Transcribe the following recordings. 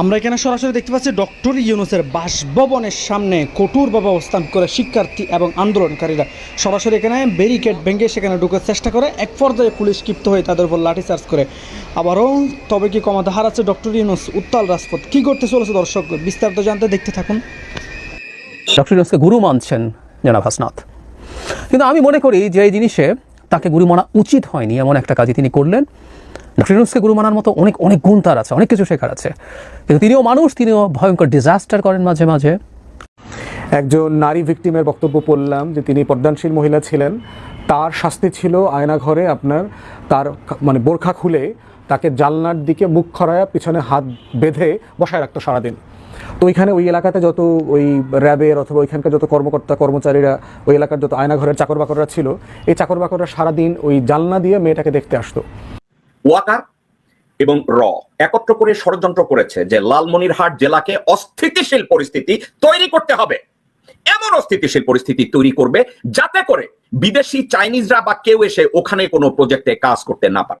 আমরা এখানে সরাসরি দেখতে পাচ্ছি ডক্টর ইউনুসের বাসভবনের সামনে কঠোরভাবে অবস্থান করে শিক্ষার্থী এবং আন্দোলনকারীরা। সরাসরি এখানে ব্যারিকেড ভেঙে সেখানে ঢুকার চেষ্টা করে। এক পর্যায়ে পুলিশ ক্ষিপ্ত হয়ে তাদের উপর লাঠিচার্জ করে। আবারও তবে কি কমাতে হারাচ্ছে ডক্টর ইউনুস? উত্তাল রাজপথ। কী করতে চলেছে দর্শক? বিস্তারিত জানতে দেখতে থাকুন। ডক্টর ইউনুসকে গুরু মানছেন জনাব হাসনাত। কিন্তু আমি মনে করি যে এই জিনিসে তাকে গুরু মানা উচিত হয়নি, এমন একটা কাজই তিনি করলেন। ডক্টর ইউনুসকে গুরু মানার মতো অনেক অনেক গুণ তার আছে, অনেক কিছু শেখার আছে। কিন্তু তিনিও মানুষ, তিনিও ভয়ঙ্কর ডিজাস্টার করেন মাঝে মাঝে। একজন নারী ভিক্টিমের বক্তব্য পড়লাম যে তিনি পদ্মানশীল মহিলা ছিলেন। তার শাস্তি ছিল আয়নাঘরে আপনার, তার মানে বোরখা খুলে তাকে জালনার দিকে মুখ খরায়া পিছনে হাত বেঁধে বসায় রাখতো সারাদিন। তো ওইখানে ওই এলাকাতে যত ওই র্যাবের অথবা ওইখানকার যত কর্মকর্তা, কর্মচারীরা ওই এলাকার যত আয়নাঘরের চাকর বাকররা ছিল, এই চাকর বাকররা সারাদিন ওই জালনা দিয়ে মেয়েটাকে দেখতে আসতো। ওয়াকার এবং র একত্র করে ষড়যন্ত্র করেছে যে লালমনিরহাট জেলাকে অস্থিতিশীল পরিস্থিতি তৈরি করতে হবে। এমন অস্থিতিশীল পরিস্থিতি তৈরি করবে যাতে করে বিদেশি চাইনিজরা বা কেউ এসে ওখানে কোনো প্রজেক্টে কাজ করতে না পারে।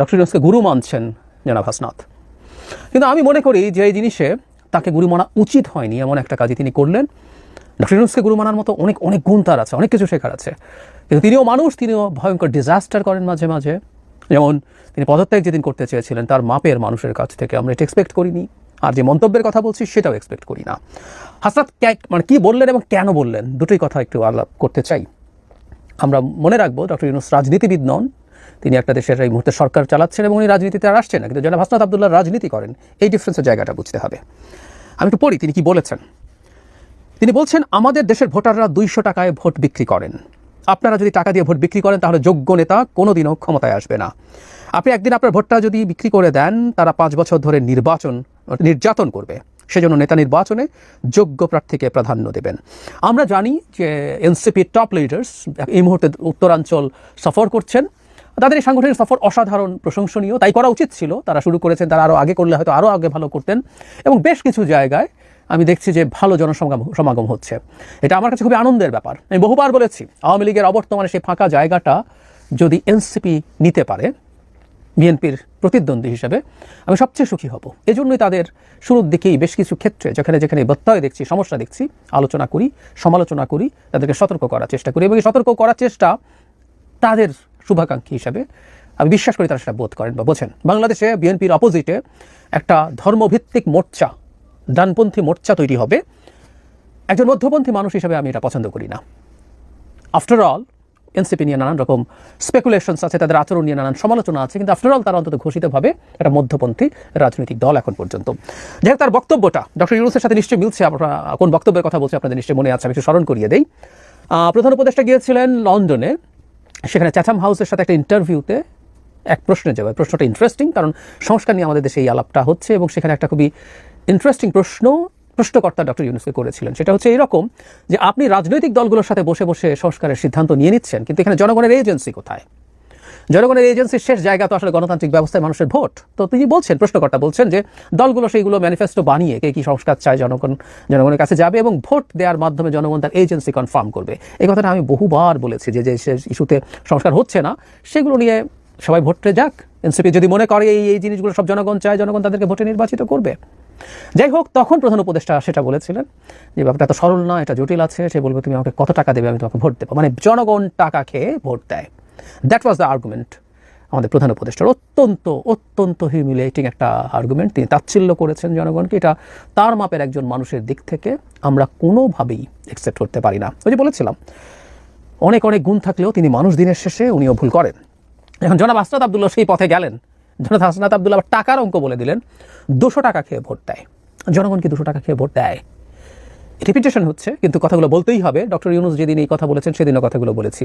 ডক্টর ইউনুসকে গুরু মানছেন জনাব হাসনাত। কিন্তু আমি মনে করি যে এই জিনিসে তাকে গুরু মানা উচিত হয়নি এমন একটা কাজই তিনি করলেন। ডক্টর ইউনুসকে গুরু মানার মতো অনেক অনেক গুণ তার আছে, অনেক কিছু শেখার আছে। কিন্তু তিনিও মানুষ, তিনিও ভয়ঙ্কর ডিজাস্টার করেন মাঝে মাঝে। যেমন তিনি পদত্যাগ যেদিন করতে চেয়েছিলেন, তার মাপের মানুষের কাছ থেকে আমরা এটা এক্সপেক্ট করিনি। আর যে মন্তব্যের কথা বলছি, সেটাও এক্সপেক্ট করি না। হাসনাত মানে কী বললেন এবং কেন বললেন, দুটোই কথা একটু আলাপ করতে চাই। আমরা মনে রাখব, ডক্টর ইউনুস রাজনীতিবিদ নন তিনি একটা দেশের এই মুহূর্তে সরকার চালাচ্ছেন এবং উনি রাজনীতিতে আর আসছেন না। কিন্তু জনাব হাসনাত আবদুল্লাহ রাজনীতি করেন। এই ডিফারেন্সের জায়গাটা বুঝতে হবে। আমি একটু পড়ি, তিনি কি বলেছেন? তিনি বলছেন, আমাদের দেশের ভোটাররা দুইশো টাকায় ভোট বিক্রি করেন। আপনারা যদি টাকা দিয়ে ভোট বিক্রি করেন, তাহলে যোগ্য নেতা কোনোদিনও ক্ষমতায় আসবে না। আপনি একদিন আপনার ভোটটা যদি বিক্রি করে দেন, তারা পাঁচ বছর ধরে নির্বাচন, নির্যাতন করবে। সেজন্য নেতা নির্বাচনে যোগ্য প্রার্থীকে প্রাধান্য দেবেন। আমরা জানি যে এনসিপির টপ লিডার্স এই মুহূর্তে উত্তরাঞ্চল সফর করছেন। তাদের এই সাংগঠনিক সফর অসাধারণ, প্রশংসনীয়। তাই করা উচিত ছিল। তারা শুরু করেছেন, তারা আরও আগে করলে হয়তো আরও আগে ভালো করতেন। এবং বেশ কিছু জায়গায় আমি দেখছি যে ভালো জনসমাগম, সমাগম হচ্ছে। এটা আমার কাছে খুবই আনন্দের ব্যাপার। আমি বহুবার বলেছি, আওয়ামী লীগের অবর্তমানে সেই ফাঁকা জায়গাটা যদি এনসিপি নিতে পারে, বিএনপির প্রতিদ্বন্দ্বী হিসেবে, আমি সবচেয়ে সুখী হব। এজন্যই তাদের শুরুর দিকেই বেশ কিছু ক্ষেত্রে, যেখানে যেখানে ব্যত্যয় দেখছি, সমস্যা দেখছি, আলোচনা করি, সমালোচনা করি, তাদেরকে সতর্ক করার চেষ্টা করি। এবং এই সতর্ক করার চেষ্টা তাদের শুভাকাঙ্ক্ষী হিসাবে। আমি বিশ্বাস করি তারা সেটা বোধ করেন বা বোঝেন। বাংলাদেশে বিএনপির অপোজিটে একটা ধর্মভিত্তিক মোর্চা, ডানপন্থী মোর্চা তৈরি হবে। একজন মধ্যপন্থী মানুষ হিসাবে আমি এটা পছন্দ করি না। আফটার অল এনসিপি নিয়ে নানান রকম স্পেকুলেশনস আছে, তাদের আচরণ নিয়ে নানান সমালোচনা আছে, কিন্তু আফটার অল তারা অন্তত ঘোষিতভাবে একটা মধ্যপন্থী রাজনৈতিক দল এখন পর্যন্ত। যাই তার বক্তব্যটা ডক্টর ইউনুসের সাথে নিশ্চয়ই মিলছে, আমরা কোন বক্তব্যের কথা বলছি আপনাদের নিশ্চয়ই মনে আছে, আমি একটু স্মরণ করিয়ে দেই। প্রধান উপদেষ্টা গিয়েছিলেন লন্ডনে। সেখানে চ্যাথাম হাউসের সাথে একটা ইন্টারভিউতে এক প্রশ্নের জবাব প্রশ্নটা ইন্টারেস্টিং কারণ সংস্কার নিয়ে আমাদের দেশে এই আলাপটা হচ্ছে এবং সেখানে একটা খুবই ইন্টারেস্টিং প্রশ্ন প্রশ্নকর্তা ডক্টর ইউনুসকে করেছিলেন। সেটা হচ্ছে এরকম যে আপনি রাজনৈতিক দলগুলোর সাথে বসে বসে সংস্কারের সিদ্ধান্ত নিয়ে নিচ্ছেন, কিন্তু এখানে জনগণের এজেন্সি কোথায়? জনগণের এজেন্সির শেষ জায়গা তো আসলে গণতান্ত্রিক ব্যবস্থায় মানুষের ভোট। তো তিনি বলছেন, প্রশ্নকর্তা বলছেন যে, দলগুলো সেইগুলো ম্যানিফেস্টো বানিয়ে কে কি সংস্কার চায় জনগণ, জনগণের কাছে যাবে এবং ভোট দেওয়ার মাধ্যমে জনগণ তার এজেন্সি কনফার্ম করবে। এই কথাটা আমি বহুবার বলেছি যে যে ইস্যুতে সংস্কার হচ্ছে না, সেগুলো নিয়ে সবাই ভোটে যাক। এনসিপি যদি মনে করে এই এই জিনিসগুলো সব জনগণ চায়, জনগণ তাদেরকে ভোটে নির্বাচিত করবে। যাই হোক, তখন প্রধান উপদেষ্টা সেটা বলেছিলেন যে, ব্যাপারটা তো সরল না, এটা জটিল আছে, সে বলবে, তুমি আমাকে কত টাকা দেবে, আমি তোমাকে ভোট দেবো। মানে জনগণ টাকা খেয়ে ভোট দেয়। দ্যাট ওয়াজ দ্য আর্গুমেন্ট আমাদের প্রধান উপদেষ্টার অত্যন্ত অত্যন্ত হিউমিলেটিং একটা আর্গুমেন্ট তিনি তাচ্ছিল্য করেছেন জনগণকে। এটা তার মাপের একজন মানুষের দিক থেকে আমরা কোনোভাবেই অ্যাকসেপ্ট করতে পারি না। ওই যে বলেছিলাম, অনেক অনেক গুণ থাকলেও তিনি মানুষ দিনের শেষে উনিও ভুল করেন। এখন জনাব হাসনাত আবদুল্লাহ সেই পথে গেলেন। জনাব হাসনাত আবদুল্লাহ আবার টাকার অঙ্ক বলে দিলেন। দুশো টাকা খেয়ে ভোট দেয়। জনগণ কি দুশো টাকা খেয়ে ভোট দেয়? রিপিটেশন হচ্ছে, কিন্তু কথাগুলো বলতেই হবে। ডক্টর ইউনুস যেদিন এই কথা বলেছেন, সেদিনও কথাগুলো বলেছি।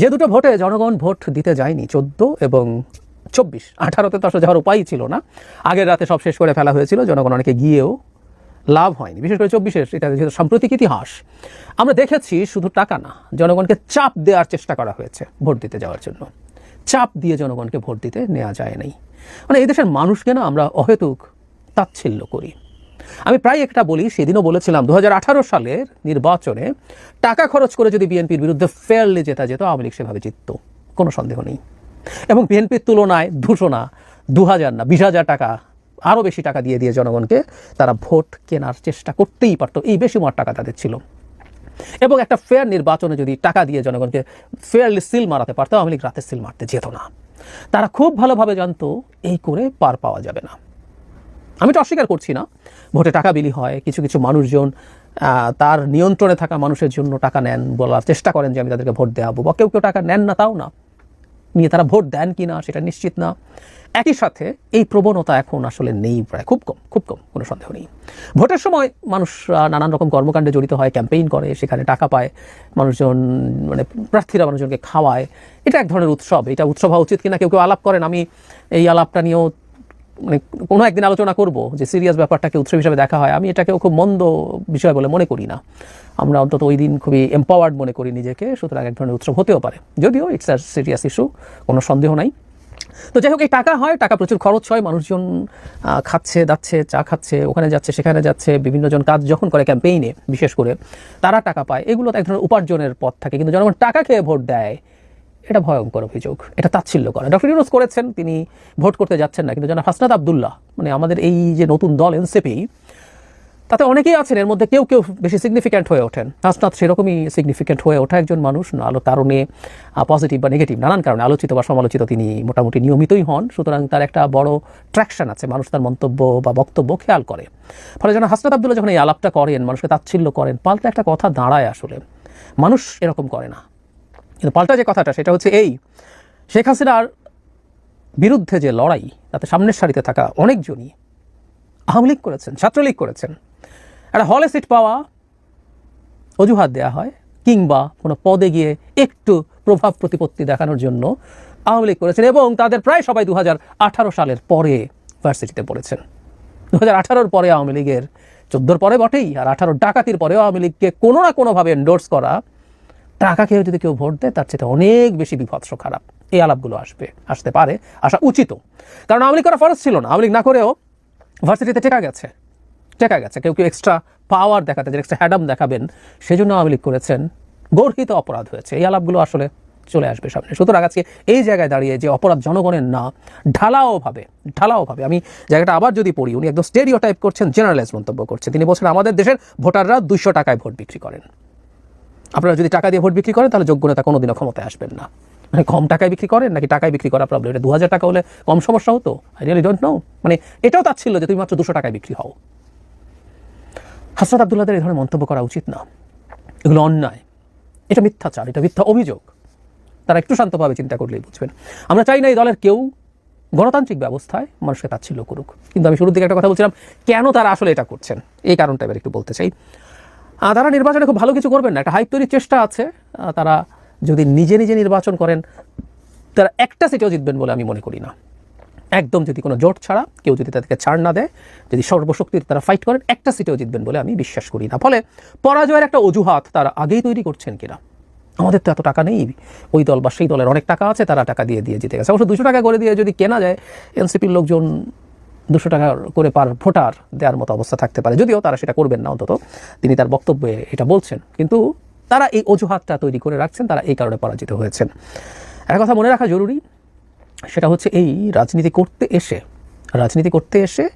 যে দুটো ভোটে জনগণ ভোট দিতে যায়নি, চোদ্দ এবং চব্বিশ। আঠারোতে তো আসলে যাওয়ার উপায়ই ছিল না। আগের রাতে সব শেষ করে ফেলা হয়েছিল, জনগণ অনেকে গিয়েও লাভ হয়নি। বিশেষ করে চব্বিশের, এটা যেহেতু সাম্প্রতিক ইতিহাস। আমরা দেখেছি শুধু টাকা না, জনগণকে চাপ দেওয়ার চেষ্টা করা হয়েছে ভোট দিতে যাওয়ার জন্য। চাপ দিয়ে জনগণকে ভোট দিতে নেওয়া যায় নাই। মানে এই দেশের মানুষকে না আমরা অহেতুক তাচ্ছিল্য করি। আমি প্রায় একটা বলি, সেদিনও বলেছিলাম দু হাজার আঠারো সালের নির্বাচনে টাকা খরচ করে যদি বিএনপির বিরুদ্ধে ফেয়ারলি জেতা যেত, আওয়ামী লীগ সেভাবে জিতত। কোনো সন্দেহ নেই। এবং বিএনপির তুলনায় দুশো না দু হাজার না, বিশ হাজার টাকা, আরও বেশি টাকা দিয়ে দিয়ে জনগণকে তারা ভোট কেনার চেষ্টা করতেই পারতো। এই বেশি মার টাকা তাদের ছিল। এবং একটা ফেয়ার নির্বাচনে যদি টাকা দিয়ে জনগণকে ফেয়ারলি সিল মারাতে পারতো, আওয়ামী লীগ রাতে সিল মারতে যেত না। তারা খুব ভালোভাবে জানতো, এই করে পার পাওয়া যাবে না। আমি তো অস্বীকার করছি না। ভোটে টাকা বিলি হয়, কিছু কিছু মানুষজন তার নিয়ন্ত্রণে থাকা মানুষের জন্য টাকা নেন বলার চেষ্টা করেন যে আমি তাদেরকে ভোট দেওয়াবো। বা কেউ কেউ টাকা নেন না, তাও না। নিয়ে তারা ভোট দেন কি না, সেটা নিশ্চিত না। একই সাথে এই প্রবণতা এখন আসলে নেই প্রায়, খুব কম খুব কম, কোনো সন্দেহ নেই। ভোটের সময় মানুষ নানান রকম কর্মকাণ্ডে জড়িত হয়, ক্যাম্পেইন করে, সেখানে টাকা পায়, মানুষজন মানে প্রার্থীরা মানুষজনকে খাওয়ায়। এটা এক ধরনের উৎসব, এটা উৎসব হওয়া উচিত কিনা, কেউ কেউ আলাপ করেন, আমি এই আলাপটা নিয়েও মানে কোনো একদিন আলোচনা করব যে সিরিয়াস ব্যাপারটাকে উৎসব হিসাবে দেখা হয়। আমি এটাকেও খুব মন্দ বিষয় বলে মনে করি না। আমরা অন্তত ওই দিন খুবই এম্পাওয়ার্ড মনে করি নিজেকে, সুতরাং এক ধরনের উৎসব হতেও পারে। যদিও ইটস আ সিরিয়াস ইস্যু কোনো সন্দেহ নাই। তো যাই হোক, এই টাকা হয়, টাকা প্রচুর খরচ হয়, মানুষজন খাচ্ছে, দাচ্ছে, চা খাচ্ছে, ওখানে যাচ্ছে, সেখানে যাচ্ছে বিভিন্ন জন কাজ যখন করে ক্যাম্পেইনে বিশেষ করে, তারা টাকা পায়। এগুলো এক ধরনের উপার্জনের পথ থাকে, কিন্তু জনগণ টাকা খেয়ে ভোট দেয় এটা ভয়ঙ্কর অভিযোগ, এটা তাচ্ছিল্য করা। ডক্টর ইউনুস করেছেন, তিনি ভোট করতে যাচ্ছেন না, কিন্তু জনাব হাসনাত আবদুল্লাহ মানে আমাদের এই যে নতুন দল এনসিপি, তাতে অনেকেই আছেন, এর মধ্যে কেউ কেউ বেশি সিগনিফিক্যান্ট হয়ে ওঠেন। হাসনাত সেরকমই সিগনিফিক্যান্ট হয়ে ওঠা একজন মানুষ, না আলো কারণে পজিটিভ বা নেগেটিভ নানান কারণে আলোচিত বা সমালোচিত তিনি মোটামুটি নিয়মিতই হন, সুতরাং তার একটা বড় ট্র্যাকশন আছে, মানুষ তার মন্তব্য বা বক্তব্য খেয়াল করে। ফলে যেন হাসনাত আবদুল্লাহ যখন এই আলাপটা করেন, মানুষকে তাচ্ছিল্য করেন, পাল্টা একটা কথা দাঁড়ায় আসলে। মানুষ এরকম করে না। কিন্তু পাল্টা যে কথাটা, সেটা হচ্ছে এই, শেখ হাসিনার বিরুদ্ধে যে লড়াই, তাতে সামনের সারিতে থাকা অনেকজনই আওয়ামী লীগ করেছেন, ছাত্রলীগ করেছেন। একটা হলে সিট পাওয়া অজুহাত দেওয়া হয়, কিংবা কোনো পদে গিয়ে একটু প্রভাব প্রতিপত্তি দেখানোর জন্য আওয়ামী লীগ করেছেন, এবং তাদের প্রায় সবাই দু হাজার আঠারো সালের পরে ভার্সিটিতে পড়েছেন। দু হাজার পরে আওয়ামী লীগের, চোদ্দোর পরে বটেই, আর আঠারো ডাকাতির পরেও আওয়ামী লীগকে কোনো না কোনোভাবে এন্ডোর্স করা টাকা খেয়ে যদি কেউ ভোট দেয়, তার চেয়ে অনেক বেশি বিভৎস খারাপ। এই আলাপগুলো আসবে, আসতে পারে, আসা উচিত। কারণ আওয়ামী লীগ করা ফরজ ছিল না। আওয়ামী না করেও ভার্সিটিতে টেকা গেছে। টেকা গেছে। কেউ কেউ এক্সট্রা পাওয়ার দেখাতে, যে এক্সট্রা হ্যাডাম দেখাবেন, সেজন্য আওয়ামী লীগ করেছেন। গর্হিত অপরাধ হয়েছে। এই আলাপগুলো আসলে চলে আসবে সামনে। সুতরাং আজকে এই জায়গায় দাঁড়িয়ে যে অপরাধ জনগণের না ঢালাওভাবে ঢালাওভাবে আমি জায়গাটা আবার যদি পড়ি, উনি একদম স্টেরিও টাইপ করছেন জেনারেলাইজ মন্তব্য করছেন। তিনি বলছেন, আমাদের দেশের ভোটাররা দুইশো টাকায় ভোট বিক্রি করেন। আপনারা যদি টাকা দিয়ে ভোট বিক্রি করেন, তাহলে যোগ্য নেতা কোনোদিনও ক্ষমতায় আসবেন না। মানে কম টাকায় বিক্রি করেন, নাকি টাকায় বিক্রি করা প্রবলেম এটা দু হাজার টাকা হলে কম সমস্যা হতো? আই রিয়েলি ডোন্ট নো মানে এটাও তার ছিল যে তুমি মাত্র দুশো টাকায় বিক্রি হও। হাসরত আবদুল্লাদের এই ধরনের মন্তব্য করা উচিত না। এগুলো অন্যায়। এটা মিথ্যাচার, এটা মিথ্যা অভিযোগ। তারা একটু শান্তভাবে চিন্তা করলেই বুঝবেন। আমরা চাই না এই দলের কেউ গণতান্ত্রিক ব্যবস্থায় মানুষকে তাচ্ছিল্য করুক। কিন্তু আমি শুরুর দিকে একটা কথা বলছিলাম, কেন তারা আসলে এটা করছেন? এই কারণটা এবার একটু বলতে চাই। তারা নির্বাচনে খুব ভালো কিছু করবেন না। একটা হাইপ তৈরির চেষ্টা আছে। তারা যদি নিজে নিজে নির্বাচন করেন, তারা একটা সিটেও জিতবেন বলে আমি মনে করি না। একদম যদি কোনো জোট ছাড়া, কেউ যদি তাদেরকে ছাড় না দেয়, যদি সর্বশক্তিতে তারা ফাইট করেন, একটা সিটেও জিতবেন বলে আমি বিশ্বাস করি না। ফলে পরাজয়ের একটা অজুহাত তারা আগেই তৈরি করছেন কিনা, আমাদের তো এত টাকা নেই। ওই দল বা সেই দলের অনেক টাকা আছে, তারা টাকা দিয়ে দিয়ে জিতে গেছে। অবশ্য দুশো টাকা করে দিয়ে যদি কেনা যায় এনসিপির লোকজন দুশো টাকা করে পার ভোটার দেওয়ার মতো অবস্থা থাকতে পারে। যদিও তারা সেটা করবেন না, অন্তত তিনি তার বক্তব্যে এটা বলছেন। কিন্তু তারা এই অজুহাতটা তৈরি করে রাখছেন, তারা এই কারণে পরাজিত হয়েছেন। একটা কথা মনে রাখা জরুরি, সেটা হচ্ছে এই রাজনীতি করতে এসে, রাজনীতি করতে এসে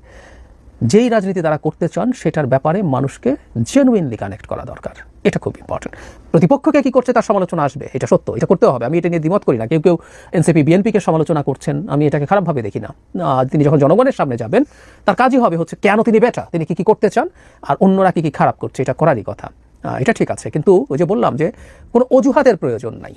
যেই রাজনীতি তারা করতে চান, সেটার ব্যাপারে মানুষকে জেনুইনলি কানেক্ট করা দরকার। এটা খুব ইম্পর্টেন্ট প্রতিপক্ষকে কি করছে তার সমালোচনা আসবে? এটা সত্য, এটা করতে হবে। আমি এটা নিয়ে দ্বিমত করি না। কেউ কেউ এনসিপি, বিএনপিকে সমালোচনা করছেন, আমি এটাকে খারাপভাবে দেখি না। তিনি যখন জনগণের সামনে যাবেন, তার কাজই হবে হচ্ছে কেন তিনি বেটা? তিনি কি কি করতে চান? আর অন্যরা কি কি খারাপ করছে? এটা করারই কথা। এটা ঠিক আছে। কিন্তু ওই যে বললাম যে, কোনো অজুহাতের প্রয়োজন নাই।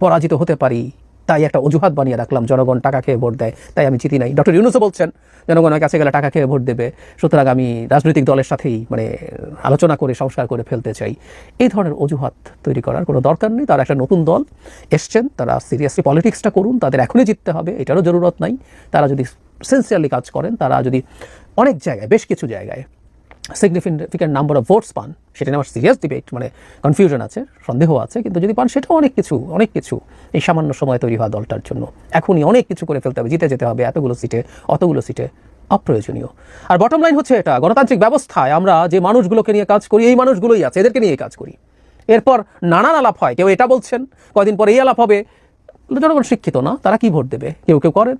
পরাজিত হতে পারি, তাই একটা অজুহাত বানিয়ে রাখলাম। জনগণ টাকা খেয়ে ভোট দেয়, তাই আমি জিতি নাই। ডক্টর ইউনুসও বলছেন জনগণের কাছে গেলে টাকা খেয়ে ভোট দেবে। সুতরাং আমি রাজনৈতিক দলের সাথেই মানে আলোচনা করে, সংস্কার করে ফেলতে চাই। এই ধরনের অজুহাত তৈরি করার কোনো দরকার নেই। তারা একটা নতুন দল এসছেন, তারা সিরিয়াসলি পলিটিক্সটা করুন, তাদের এখনই জিততে হবে, এটারও জরুরত নাই। তারা যদি সেন্সিয়ারলি কাজ করেন, তারা যদি অনেক জায়গায়, বেশ কিছু জায়গায় সিগনিফিকেন্ট নাম্বার অফ ভোটস পান, সেটা নিয়ে আমার সিরিয়াস ডিবেট মানে কনফিউশন আছে, সন্দেহ আছে, কিন্তু যদি পান সেটাও অনেক কিছু অনেক কিছু এই সামান্য সময় তৈরি হওয়া দলটার জন্য। এখনই অনেক কিছু করে ফেলতে হবে, জিতে যেতে হবে, এতগুলো সিটে অতগুলো সিটে অপ্রয়োজনীয়। আর বটম লাইন হচ্ছে এটা, গণতান্ত্রিক ব্যবস্থায় আমরা যে মানুষগুলোকে নিয়ে কাজ করি, এই মানুষগুলোই আছে, এদেরকে নিয়ে কাজ করি। এরপর নানান আলাপ হয়, কেউ এটা বলছেন, কয়দিন পরে এই আলাপ হবে। জনগণ শিক্ষিত না, তারা কি ভোট দেবে? কেউ কেউ করেন।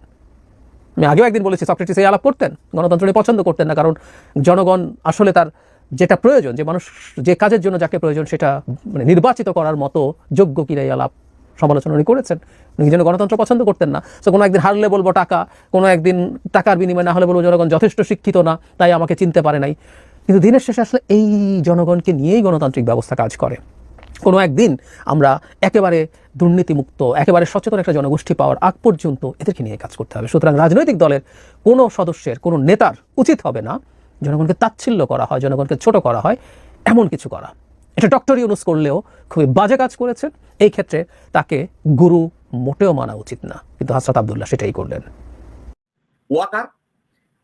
আমি আগেও একদিন বলেছি সক্রেটিস এই আলাপ করতেন গণতন্ত্র পছন্দ করতেন না, কারণ জনগণ আসলে তার যেটা প্রয়োজন, যে মানুষ, যে কাজের জন্য যাকে প্রয়োজন সেটা মানে নির্বাচিত করার মতো যোগ্য কিনা এই আলাপ সমালোচনা উনি করেছেন। উনি যেন গণতন্ত্র পছন্দ করতেন না। তো কোনো একদিন হারলে বলব টাকা, কোনো একদিন টাকার বিনিময়ে না হলে বলব জনগণ যথেষ্ট শিক্ষিত না, তাই আমাকে চিনতে পারে নাই। কিন্তু দিনের শেষে আসলে এই জনগণকে নিয়েই গণতান্ত্রিক ব্যবস্থা কাজ করে। কোনো একদিন আমরা একেবারে দুর্নীতিমুক্ত, একেবারে সচেতন একটা জনগোষ্ঠী পাওয়ার আগ পর্যন্ত এদেরকে নিয়ে কাজ করতে হবে। সুতরাং রাজনৈতিক দলের কোনো সদস্যের, কোনো নেতার উচিত হবে না জনগণকে তাচ্ছিল্য করা হয়, জনগণকে ছোট করা হয়, এমন কিছু করা। এটা ডক্টর ইউনুস করলেও খুবই বাজে কাজ করেছেন। এই ক্ষেত্রে তাকে গুরু মোটেও মানা উচিত না। কিন্তু হাসরাত আবদুল্লাহ সেটাই করলেন। ওয়াকার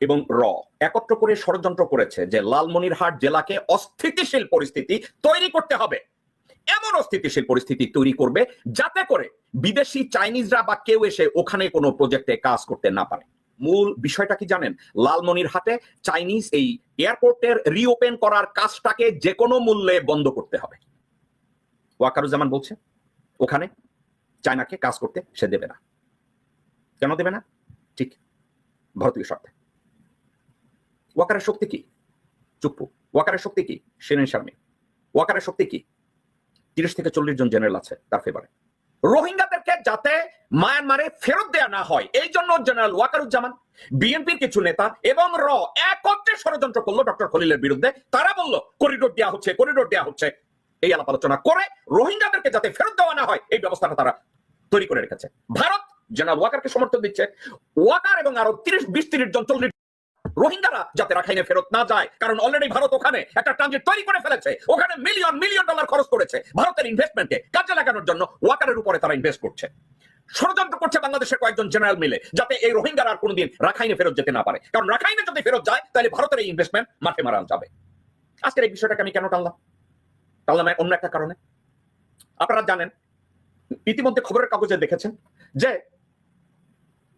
এবং র একত্র করে ষড়যন্ত্র করেছে যে লালমনিরহাট জেলাকে অস্থিতিশীল পরিস্থিতি তৈরি করতে হবে। এমন অস্থিতিশীল পরিস্থিতি তৈরি করবে যাতে করে বিদেশি চাইনিজরা বা কেউ এসে ওখানে কোনো প্রজেক্টে কাজ করতে না পারে। মূল বিষয়টা কি জানেন? লালমনিরহাটে চাইনিজ এই এয়ারপোর্টের রিওপেন করার কাজটাকে যে কোনো মূল্যে বন্ধ করতে হবে। ওয়াকারুজ্জামান বলছে, ওখানে চায়নাকে কাজ করতে সে দেবে না। কেন দেবে না? ঠিক, ভারতীয় স্বার্থে। ওয়াকারের শক্তি কি? চুপ্পু ওয়াকারের শক্তি কি? সেরেন শারমি ওয়াকারের শক্তি কি? তিরিশ থেকে চল্লিশ জন জেনারেল আছে তার ফেভারে রোহিঙ্গাদেরকে যাতে মায়ানমারে ফেরত দেয়া না হয়, এই জন্য জেনারেল ওয়াকারুজ্জামান, বিএনপির কিছু নেতা এবং র একত্রে ষড়যন্ত্র করল ডক্টর খলিলের বিরুদ্ধে। তারা বলল, করিডোর দেওয়া হচ্ছে, করিডোর দেওয়া হচ্ছে। এই আলাপ আলোচনা করে রোহিঙ্গাদেরকে যাতে ফেরত দেওয়া না হয়, এই ব্যবস্থাটা তারা তৈরি করে রেখেছে। ভারত জেনারেল ওয়াকারকে সমর্থন দিচ্ছে। ওয়াকার এবং আরও তিরিশ, বিশ, তিরিশ জন, চল্লিশ রোহিঙ্গারা যাতে রাখাইনে ফেরত না যায়, কারণ অলরেডি ভারত ওখানে একটা ট্রানজিট তৈরি করে ফেলেছে। ওখানে মিলিয়ন মিলিয়ন ডলার খরচ করেছে। ভারতের ইনভেস্টমেন্টে কাজে লাগানোর জন্য ওয়াকারের উপরে তারা ইনভেস্ট করছে। ষড়যন্ত্র করছে বাংলাদেশের কয়েকজন জেনারেল মিলে, যাতে এই রোহিঙ্গারা আর কোনোদিন রাখাইনে ফেরত যেতে না পারে। কারণ রাখাইনে যদি ফেরত যায়, তাহলে ভারতের এই ইনভেস্টমেন্ট মাঠে মারা যাবে। আজকের এই বিষয়টাকে আমি কেন টানলাম? টানলাম অন্য একটা কারণে। আপনারা জানেন, ইতিমধ্যে খবরের কাগজে দেখেছেন যে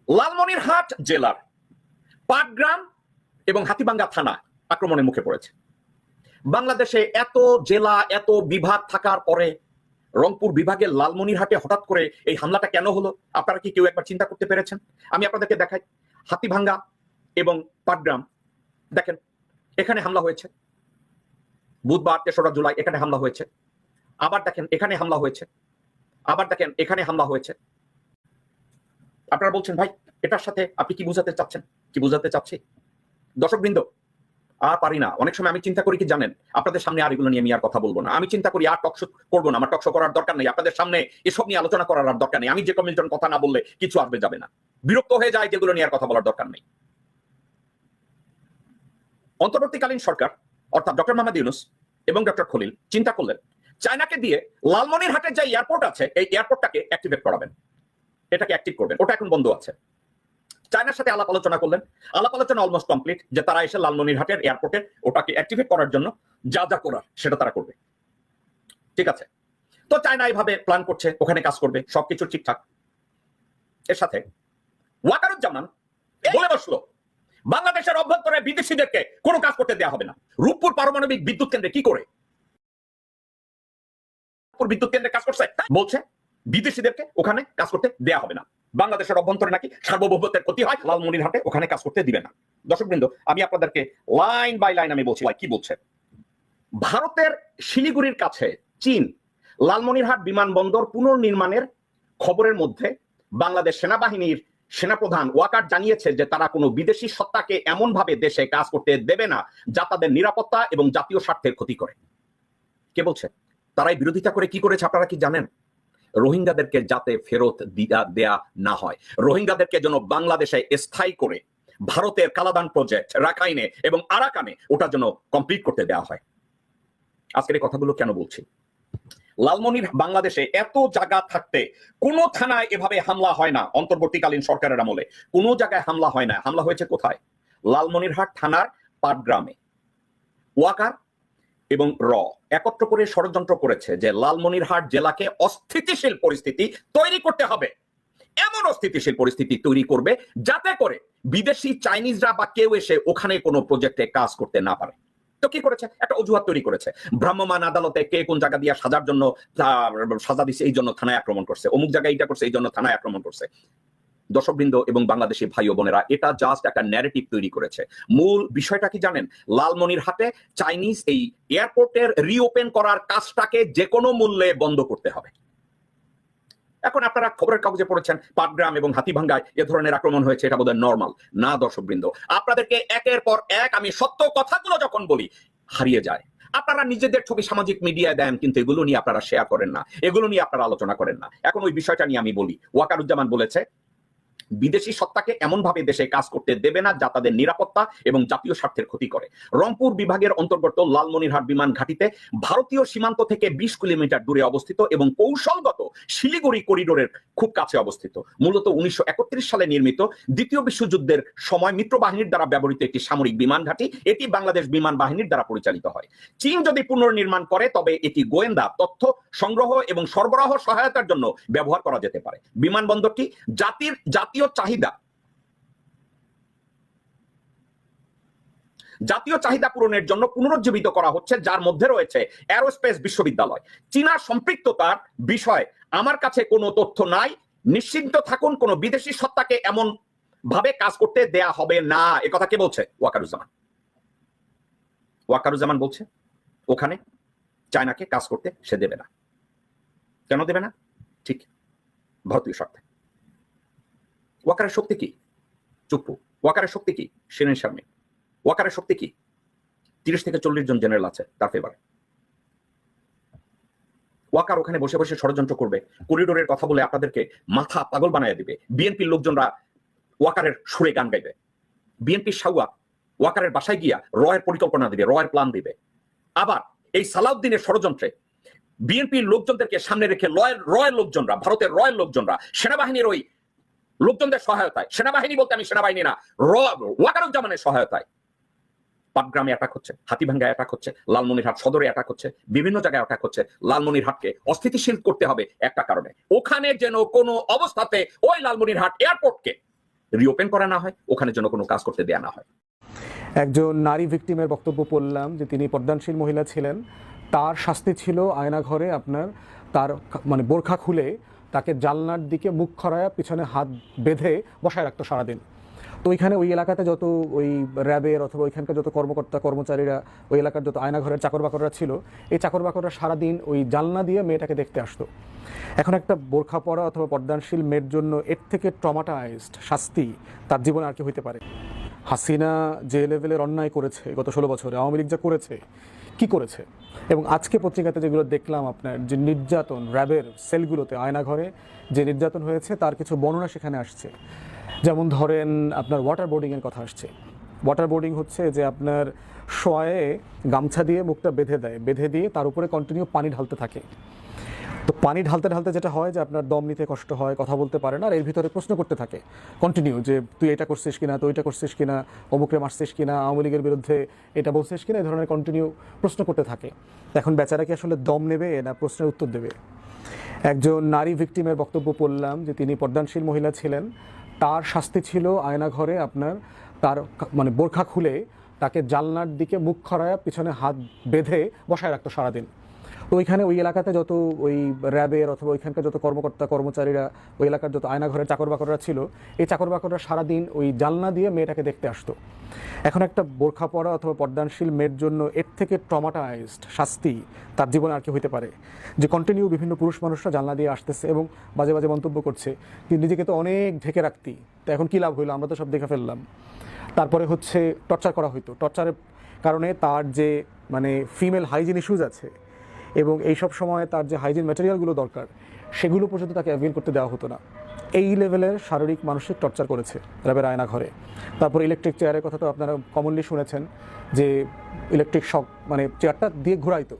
লালমনিরহাট জেলার পাটগ্রাম এবং হাতিবাঙ্গা থানা আক্রমণের মুখে পড়েছে। বাংলাদেশে এত জেলা, এত বিভাগ থাকার পরে রংপুর বিভাগের লালমনিরহাটে হঠাৎ করে এই হামলাটা কেন হলো? আপনারা কি কেউ একবার চিন্তা করতে পেরেছেন? আমি আপনাদেরকে দেখাই। হাতিভাঙ্গা এবং পাটগ্রাম, দেখেন, এখানে হামলা হয়েছে। বুধবার তেসরা জুলাই এখানে হামলা হয়েছে। আবার দেখেন, এখানে হামলা হয়েছে। আবার দেখেন, এখানে হামলা হয়েছে। আপনারা বলছেন, ভাই, এটার সাথে আপনি কি বুঝাতে চাচ্ছেন? কি বুঝাতে চাচ্ছি? দর্শকবৃন্দ, আর পারি না। অনেক সময় আমি চিন্তা করি কি জানেন, আপনাদের সামনে আর এগুলো নিয়ে আমি আর কথা বলব না। আমি চিন্তা করি আর টকশো করব না, আমার টকশো করার দরকার নেই। আপনাদের সামনে এসব নিয়ে আলোচনা করার আর দরকার নেই। আমি যে কমিশন কথা না বললে কিছু আসবে যাবে না। বিরক্ত হয়ে যায় যেগুলো নিয়ে আর কথা বলার দরকার নেই। অন্তর্বর্তীকালীন সরকার, অর্থাৎ ডক্টর মোহাম্মদ ইউনুস এবং ডক্টর খলিল চিন্তা করলেন, চায়নাকে দিয়ে লালমনিরহাটের যে এয়ারপোর্ট আছে, এই এয়ারপোর্টটাকে অ্যাক্টিভেট করাবেন। এটাকে অ্যাক্টিভ করবেন। ওটা এখন বন্ধ আছে। চায়নার সাথে আলাপ আলোচনা করলেন। আলাপ আলোচনা অলমোস্ট কমপ্লিট যে তারা এসে লালমনিরহাটের এয়ারপোর্টে ওটাকে অ্যাক্টিভেট করার জন্য যা যা করার সেটা তারা করবে। ঠিক আছে? তো চায়না এইভাবে প্ল্যান করছে, ওখানে কাজ করবে, সবকিছু ঠিকঠাক। এর সাথে ওয়াকারুজ্জামান বলে বসল, বাংলাদেশের অভ্যন্তরে বিদেশিদেরকে কোনো কাজ করতে দেওয়া হবে না। রূপপুর পারমাণবিক বিদ্যুৎ কেন্দ্রে কি করে? বিদ্যুৎ কেন্দ্রে কাজ করছে, বলছে, বিদেশিদেরকে ওখানে কাজ করতে দেয়া হবে না। বাংলাদেশের অভ্যন্তরে নাকি সার্বভৌমত্বের ক্ষতি হয়? লালমনিরহাটে ওখানে কাজ করতে দিবে না। দর্শকবৃন্দ, আমি আপনাদেরকে লাইন বাই লাইন আমি বলছি কি বলছে ভারতের শিলিগুড়ির কাছে চীন, লালমনিরহাট বিমানবন্দর পুনর্নির্মাণের খবরের মধ্যে বাংলাদেশ সেনাবাহিনীর সেনাপ্রধান ওয়াকার জানিয়েছে যে তারা কোনো বিদেশি সত্তাকে এমন ভাবে দেশে কাজ করতে দেবে না যা তাদের নিরাপত্তা এবং জাতীয় স্বার্থের ক্ষতি করে। কে বলছে? তারাই বিরোধিতা করে কি করেছে আপনারা কি জানেন? রোহিঙ্গাদেরকে যাতে ফেরত দিয়া না হয়। রোহিঙ্গাদেরকে যেন বাংলাদেশে স্থায়ী করে ভারতের কালাদান প্রজেক্ট রাখাইনে এবং আরাকানে ওটা যেন কমপ্লিট করতে দেওয়া হয়। আজকের এই কথাগুলো কেন বলছি? লালমনির বাংলাদেশে এত জায়গা থাকতে কোন থানায় এভাবে হামলা হয় না অন্তর্বর্তীকালীন সরকারের আমলে। কোন জায়গায় হামলা হয় না। হামলা হয়েছে কোথায়? লালমনিরহাট থানার পাটগ্রামে। ওয়াকার এবং র। একত্র করে ষড়যন্ত্র করেছে যে লালমনিরহাট জেলাকে অস্থিতিশীল পরিস্থিতি তৈরি করতে হবে। এমন অস্থিতিশীল পরিস্থিতি তৈরি করবে যাতে করে বিদেশি চাইনিজরা বা কেউ এসে ওখানে কোনো প্রজেক্টে কাজ করতে না পারে। তো কি করেছে? একটা অজুহাত তৈরি করেছে। ভ্রাম্যমান আদালতে কে কোন জায়গা দিয়ে সাজার জন্য সাজা দিচ্ছে এই জন্য থানায় আক্রমণ করছে। অমুক জায়গায় এটা করছে, এই জন্য থানায় আক্রমণ করছে। দর্শকবৃন্দ এবং বাংলাদেশি ভাই ও বোনেরা, এটা জাস্ট একটা ন্যারেটিভ তৈরি করেছে। মূল বিষয়টা কি জানেন? লালমনির হাটে চাইনিজ এই এয়ারপোর্টের রিওপেন করার কাজটাকে যে কোনো মূল্যে বন্ধ করতে হবে। এখন আপনারা খবরের কাগজে পড়েছেন, পাটগ্রাম এবং হাতিভাঙ্গায় এ ধরনের আক্রমণ হয়েছে, এটা বোধহয় নর্মাল না দর্শকবৃন্দ। আপনাদেরকে একের পর এক আমি সত্য কথাগুলো যখন বলি, হারিয়ে যায়। আপনারা নিজেদের ছবি সামাজিক মিডিয়ায় দেন, কিন্তু এগুলো নিয়ে আপনারা শেয়ার করেন না। এগুলো নিয়ে আপনারা আলোচনা করেন না। এখন ওই বিষয়টা নিয়ে আমি বলি। ওয়াকারুজ্জামান বলেছে বিদেশি সত্তাকে এমন ভাবে দেশে কাজ করতে দেবে না যা তাদের নিরাপত্তা এবং জাতীয় স্বার্থের ক্ষতি করে। রংপুর বিভাগের অন্তর্গত লালমনিরহাট বিমান ঘাটিতে ভারতীয় সীমান্ত থেকে বিশ কিলোমিটার দূরে অবস্থিত এবং কৌশলগত শিলিগুড়ি করিডোরের খুব কাছে অবস্থিত। মূলত উনিশশো সালে নির্মিত দ্বিতীয় বিশ্বযুদ্ধের সময় মিত্র বাহিনীর দ্বারা ব্যবহৃত একটি সামরিক বিমান ঘাঁটি, এটি বাংলাদেশ বিমান বাহিনীর দ্বারা পরিচালিত হয়। চীন যদি পুনর্নির্মাণ করে, তবে এটি গোয়েন্দা, তথ্য সংগ্রহ এবং সরবরাহ সহায়তার জন্য ব্যবহার করা যেতে পারে। বিমানবন্দরটি জাতির জাতীয় চাহিদা। জাতীয় চাহিদা পূরণের জন্য পুনরুজ্জীবিত করা হচ্ছে, যার মধ্যে রয়েছে অ্যারোস্পেস বিশ্ববিদ্যালয়। চীনা সম্পৃক্ততার বিষয় আমার কাছে কোনো তথ্য নাই। নিশ্চিন্ত থাকুন, কোনো বিদেশি সত্তাকে এমন ভাবে কাজ করতে দেয়া হবে না। এ কথা কে বলছে? ওয়াকারুজ্জামান। ওয়াকারুজ্জামান বলছে, ওখানে চায়নাকে কাজ করতে সে দেবে না। কেন দেবে না? ঠিক। ভারতীয় স্বার্থে। ওয়াকারের শক্তি কি? চুপ্পু। ওয়াকারের শক্তি কি? সেনের সামনে। ওয়াকারের শক্তি কি? তিরিশ থেকে চল্লিশ জন জেনারেল আছে তার ফেভারে ওয়াকার ওখানে বসে বসে ষড়যন্ত্র করবে করিডোরের কথা বলে আপনাদেরকে মাথা পাগল বানায় দিবে। বিএনপির লোকজনরা ওয়াকারের সুরে গান গাইবে। বিএনপির সাউয়া ওয়াকারের বাসায় গিয়া রয়ের পরিকল্পনা দিবে, রয়ের প্ল্যান দিবে। আবার এই সালাউদ্দিনের ষড়যন্ত্রে বিএনপির লোকজনদেরকে সামনে রেখে লয়ের, রয়ের লোকজনরা, ভারতের রয়ের লোকজনরা, সেনাবাহিনীর ওই লোকজনদের সহায়তায়, সেনাবাহিনী বলতে আমি সেনাবাহিনী না ওয়াকারুজ্জামানের সহায়তায়। পাটগ্রামে অ্যাটাক হচ্ছে, হাতিভাঙ্গায় অ্যাটাক হচ্ছে, লালমনিরহাট সদরে অ্যাটাক হচ্ছে, বিভিন্ন জায়গায় অ্যাটাক হচ্ছে, লালমনিরহাটকে অস্থিতিশীল করতে হবে একটা কারণে। ওখানে যেন কোনো অবস্থাতে ওই লালমনিরহাট এয়ারপোর্টকে রিওপেন করা না হয়, ওখানে যেন কোনো কাজ করতে দেয়া না হয়। একজন নারী ভিক্টিমের বক্তব্য পড়লাম যে তিনি পদ্মানশীল মহিলা ছিলেন। তার শাস্তি ছিল আয়নাঘরে আপনার, তার মানে বোরখা খুলে তাকে জালনার দিকে মুখ খরায়া পিছনে হাত বেঁধে বসায় রাখতো সারাদিন। তো ওইখানে ওই এলাকাতে যত ওই র্যাবের অথবা ওইখানকার যত কর্মকর্তা, কর্মচারীরা, ওই এলাকার যত আয়নাঘরের চাকর বাকররা ছিল, এই চাকর বাকররা সারাদিন ওই জালনা দিয়ে মেয়েটাকে দেখতে আসতো। এখন একটা বোরখা পরা অথবা পর্দানশীল মেয়ের জন্য এর থেকে ট্রমাটাইজড শাস্তি তার জীবনে আর কি হইতে পারে। হাসিনা যে লেভেলের অন্যায় করেছে গত ষোলো বছরে, আওয়ামী লীগ যা করেছে কি করেছে? এবং আজকে পত্রিকাতে যেগুলো দেখলাম আপনার যে নির্যাতন, র্যাবের সেলগুলোতে, আয়নাঘরে যে নির্যাতন হয়েছে, তার কিছু বর্ণনা সেখানে আসছে। যেমন ধরেন আপনার ওয়াটার বোর্ডিংয়ের কথা আসছে। ওয়াটার বোর্ডিং হচ্ছে যে আপনার শোয়ে গামছা দিয়ে মুখটা বেঁধে দেয়। বেঁধে দিয়ে তার উপরে কন্টিনিউ পানি ঢালতে থাকে। তো পানি ঢালতে ঢালতে যেটা হয় যে আপনার দম নিতে কষ্ট হয়, কথা বলতে পারে না, আর এর ভিতরে প্রশ্ন করতে থাকে। কন্টিনিউ যে তুই এটা করছিস কিনা, তুই এটা করছিস কিনা, অমুকরে মারছিস কিনা, আওয়ামী লীগের বিরুদ্ধে এটা বলছিস কিনা, এই ধরনের কন্টিনিউ প্রশ্ন করতে থাকে। এখন বেচারা কি আসলে দম নেবে না প্রশ্নের উত্তর দেবে? একজন নারী ভিকটিমের বক্তব্য পড়লাম যে তিনি পর্দানশীল মহিলা ছিলেন। তার শাস্তি ছিল আয়নাঘরে আপনার তার মানে বোরখা খুলে তাকে জালনার দিকে মুখ খরায়া পিছনে হাত বেঁধে বসায় রাখতো সারাদিন। তো ওইখানে ওই এলাকাতে যত ওই র্যাবের অথবা ওইখানকার যত কর্মকর্তা, কর্মচারীরা ওই এলাকার যত আয়নাঘরের চাকর বাকররা ছিল, এই চাকর বাকররা সারাদিন ওই জালনা দিয়ে মেয়েটাকে দেখতে আসতো। এখন একটা বোরখা পরা অথবা পর্দানশীল মেয়ের জন্য এর থেকে ট্রমাটাইজড শাস্তি তার জীবনে আর কি হইতে পারে? যে কন্টিনিউ বিভিন্ন পুরুষ মানুষরা জানলা দিয়ে আসতেছে এবং বাজে বাজে মন্তব্য করছে কিন্তু নিজেকে তো অনেক ঢেকে রাখতি, তো এখন কী লাভ হইল? আমরা তো সব দেখে ফেললাম। তারপরে হচ্ছে টর্চার করা হইতো। টর্চারের কারণে তার যে মানে ফিমেল হাইজিন ইস্যুজ আছে এবং এই সব সময় তার যে হাইজিন ম্যাটেরিয়ালগুলো দরকার, সেগুলো পর্যন্ত তাকে অ্যাভেল করতে দেওয়া হতো না। এই লেভেলের শারীরিক, মানসিক টর্চার করেছে র্যাবের আয়না ঘরে তারপর ইলেকট্রিক চেয়ারের কথা তো আপনারা কমনলি শুনেছেন যে ইলেকট্রিক শক মানে চেয়ারটা দিয়ে ঘুরাইতো।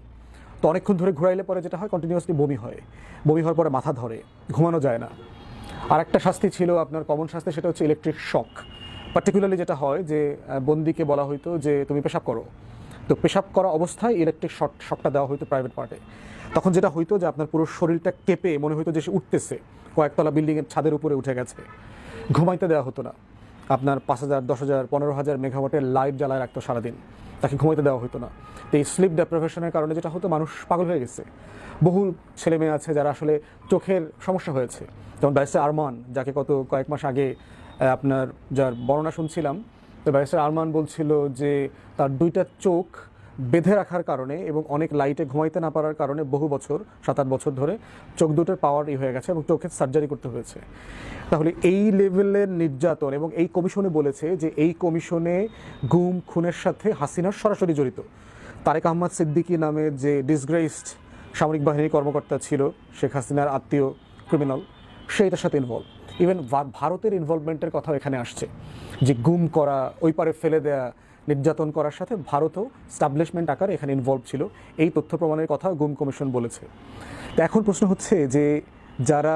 তো অনেকক্ষণ ধরে ঘুরাইলে পরে যেটা হয় কন্টিনিউয়াসলি বমি হয়। বমি হওয়ার পরে মাথা ধরে, ঘুমানো যায় না। আর একটা শাস্তি ছিল আপনার কমন শাস্তি, সেটা হচ্ছে ইলেকট্রিক শক পার্টিকুলারলি যেটা হয় যে বন্দিকে বলা হইতো যে, তুমি পেশাব করো। তো পেশাব করা অবস্থায় ইলেকট্রিক শক শকটা দেওয়া হইতো প্রাইভেট পার্টে তখন যেটা হইতো যে আপনার পুরো শরীরটা কেঁপে, মনে হইতো যে সে উঠতেছে। কয়েকতলা বিল্ডিংয়ের ছাদের উপরে উঠে গেছে। ঘুমাইতে দেওয়া হতো না। আপনার পাঁচ হাজার, দশ হাজার, পনেরো হাজার মেগাওয়াটের লাইট জ্বালায় রাখতো সারাদিন। তাকে ঘুমাইতে দেওয়া হতো না। তো এই স্লিপ ডেপ্রিভেশনের কারণে যেটা হতো, মানুষ পাগল হয়ে গেছে। বহু ছেলে মেয়ে আছে যারা আসলে চোখের সমস্যা হয়েছে। যেমন ব্যারিস্টার আরমান, যাকে কত কয়েক মাস আগে আপনার যার বর্ণনা শুনছিলাম তো আরমান বলছিল যে তার দুইটা চোখ বেঁধে রাখার কারণে এবং অনেক লাইটে ঘুমাইতে না পারার কারণে বহু বছর, সাত আট বছর ধরে চোখ দুটোর পাওয়ার ই হয়ে গেছে এবং চোখের সার্জারি করতে হয়েছে। তাহলে এই লেভেলের নির্যাতন এবং এই কমিশনে বলেছে যে এই কমিশনে গুম, খুনের সাথে হাসিনার সরাসরি জড়িত। তারেক আহমদ সিদ্দিকী নামে যে ডিসগ্রেসড সামরিক বাহিনীর কর্মকর্তা ছিল, শেখ হাসিনার আত্মীয় ক্রিমিনাল সে এটার সাথে ইনভলভ ইভেন ভারতের ইনভলভমেন্টের কথাও এখানে আসছে। যে গুম করা, ওই পারে ফেলে দেয়া, নির্যাতন করার সাথে ভারতও স্টাবলিশমেন্ট আকারে এখানে ইনভলভ ছিল। এই তথ্য প্রমাণের কথা গুম কমিশন বলেছে। তো এখন প্রশ্ন হচ্ছে যে যারা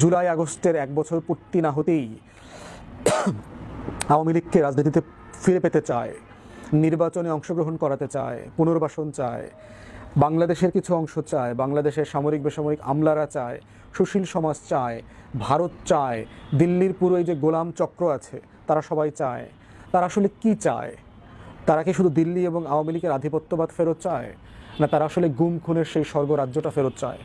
জুলাই আগস্টের এক বছর পূর্তি না হতেই আওয়ামী লীগকে রাজনীতিতে ফিরে পেতে চায়, নির্বাচনে অংশগ্রহণ করাতে চায়, পুনর্বাসন চায় বাংলাদেশের কিছু অংশ চায়, বাংলাদেশের সামরিক বেসামরিক আমলারা চায়, সুশীল সমাজ চায়, ভারত চায়, দিল্লির পুরো এই যে গোলাম চক্র আছে, তারা সবাই চায়। তারা আসলে কি চায়? তারা কি শুধু দিল্লি এবং আওয়ামী লীগের আধিপত্যবাদ ফেরত চায়? না, তারা আসলে গুম, খুনের সেই স্বর্গরাজ্যটা ফেরত চায়?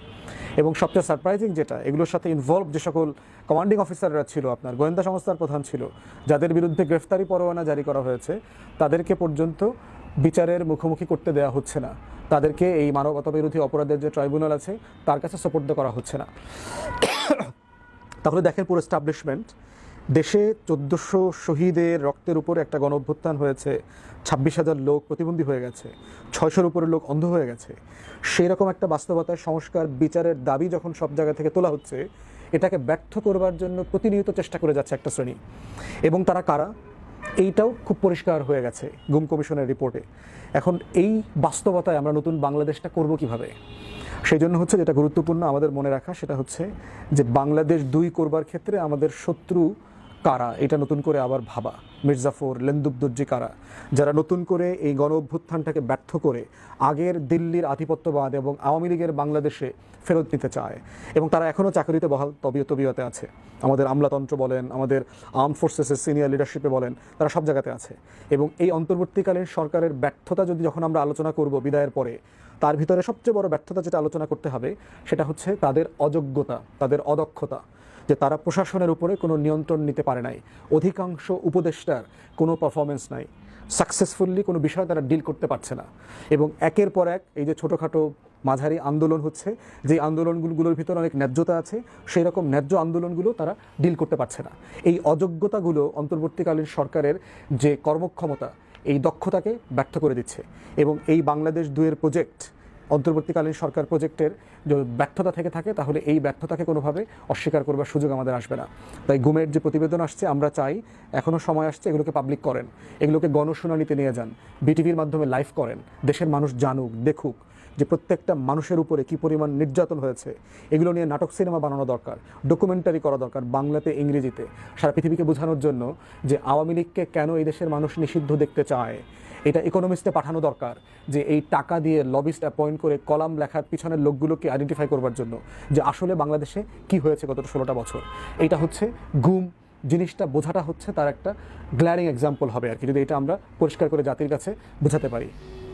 এবং সবচেয়ে সারপ্রাইজিং যেটা, এগুলোর সাথে ইনভলভ যে সকল কমান্ডিং অফিসাররা ছিল আপনার, গোয়েন্দা সংস্থার প্রধান ছিল, যাদের বিরুদ্ধে গ্রেফতারি পরোয়ানা জারি করা হয়েছে, তাদেরকে পর্যন্ত বিচারের মুখোমুখি করতে দেওয়া হচ্ছে না। তাদেরকে এই মানবতা বিরোধী অপরাধের যে ট্রাইব্যুনাল আছে, তার কাছে সোপর্দ করা হচ্ছে না। তাহলে দেখেন পুরো এস্টাবলিশমেন্ট দেশে চোদ্দোশো শহীদের রক্তের উপর একটা গণ অভ্যুত্থান হয়েছে, ছাব্বিশ হাজার লোক প্রতিবন্ধী হয়ে গেছে, ছয়শোর উপরে লোক অন্ধ হয়ে গেছে। সেই রকম একটা বাস্তবতায় সংস্কার, বিচারের দাবি যখন সব জায়গা থেকে তোলা হচ্ছে, এটাকে ব্যর্থ করবার জন্য প্রতিনিয়ত চেষ্টা করে যাচ্ছে একটা শ্রেণি। এবং তারা কারা? এইটাও খুব পরিষ্কার হয়ে গেছে গুম কমিশনের রিপোর্টে। এখন এই বাস্তবতায় আমরা নতুন বাংলাদেশটা করব কীভাবে? সেই জন্য হচ্ছে যেটা গুরুত্বপূর্ণ আমাদের মনে রাখা সেটা হচ্ছে যে বাংলাদেশ দুই করবার ক্ষেত্রে আমাদের শত্রু কারা? এটা নতুন করে আবার ভাবা। মির্জাফর লেন্দুবদর্জি কারা? যারা নতুন করে এই গণ অভ্যুত্থানটাকে ব্যর্থ করে আগের দিল্লির আধিপত্যবাদ এবং আওয়ামী লীগের বাংলাদেশে ফেরত নিতে চায় এবং তারা এখনও চাকরিতে বহাল, তবিয়ত তবিয়তে আছে। আমাদের আমলাতন্ত্র বলেন, আমাদের আর্ম ফোর্সেসের সিনিয়র লিডারশিপে বলেন, তারা সব জায়গাতে আছে। এবং এই অন্তর্বর্তীকালীন সরকারের ব্যর্থতা যদি যখন আমরা আলোচনা করব বিদায়ের পরে, তার ভিতরে সবচেয়ে বড় ব্যর্থতা যেটা আলোচনা করতে হবে, সেটা হচ্ছে তাদের অযোগ্যতা, তাদের অদক্ষতা। যে তারা প্রশাসনের উপরে কোনো নিয়ন্ত্রণ নিতে পারে নাই। অধিকাংশ উপদেষ্টার কোনো পারফরমেন্স নাই। সাকসেসফুলি কোনো বিষয় তারা ডিল করতে পারছে না। এবং একের পর এক এই যে ছোটোখাটো মাঝারি আন্দোলন হচ্ছে, যে আন্দোলনগুলোর ভিতরে অনেক ন্যায্যতা আছে, সেই রকম ন্যায্য আন্দোলনগুলো তারা ডিল করতে পারছে না। এই অযোগ্যতাগুলো অন্তর্বর্তীকালীন সরকারের যে কর্মক্ষমতা, এই দক্ষতাকে ব্যর্থ করে দিচ্ছে। এবং এই বাংলাদেশ দুয়ের প্রজেক্ট অন্তর্বর্তীকালীন সরকার প্রজেক্টের যদি ব্যর্থতা থেকে থাকে, তাহলে এই ব্যর্থতাকে কোনোভাবে অস্বীকার করবার সুযোগ আমাদের আসবে না। তাই গুমের যে প্রতিবেদন আসছে, আমরা চাই এখনও সময় আসছে এগুলোকে পাবলিক করেন, এগুলোকে গণশুনানিতে নিয়ে যান, বিটিভির মাধ্যমে লাইভ করেন, দেশের মানুষ জানুক, দেখুক যে প্রত্যেকটা মানুষের উপরে কি পরিমাণ নির্যাতন হয়েছে, এগুলো নিয়ে নাটক সিনেমা বানানো দরকার ডকুমেন্টারি করা দরকার, বাংলাতে, ইংরেজিতে, সারা পৃথিবীকে বোঝানোর জন্য যে আওয়ামী লীগকে কেন এই দেশের মানুষ নিষিদ্ধ দেখতে চায় এটা ইকোনমিস্টে পাঠানো দরকার যে এই টাকা দিয়ে লবিস্ট অ্যাপয়েন্ট করে কলাম লেখার পিছনের লোকগুলোকে আইডেন্টিফাই করবার জন্য যে আসলে বাংলাদেশে কি হয়েছে গত ষোলোটা বছর। এটা হচ্ছে গুম। জিনিসটা বোঝাটা হচ্ছে তার একটা গ্ল্যারিং এক্সাম্পল হবে আর কি। যদি এটা আমরা পরিষ্কার করে জাতির কাছে বোঝাতে পারি।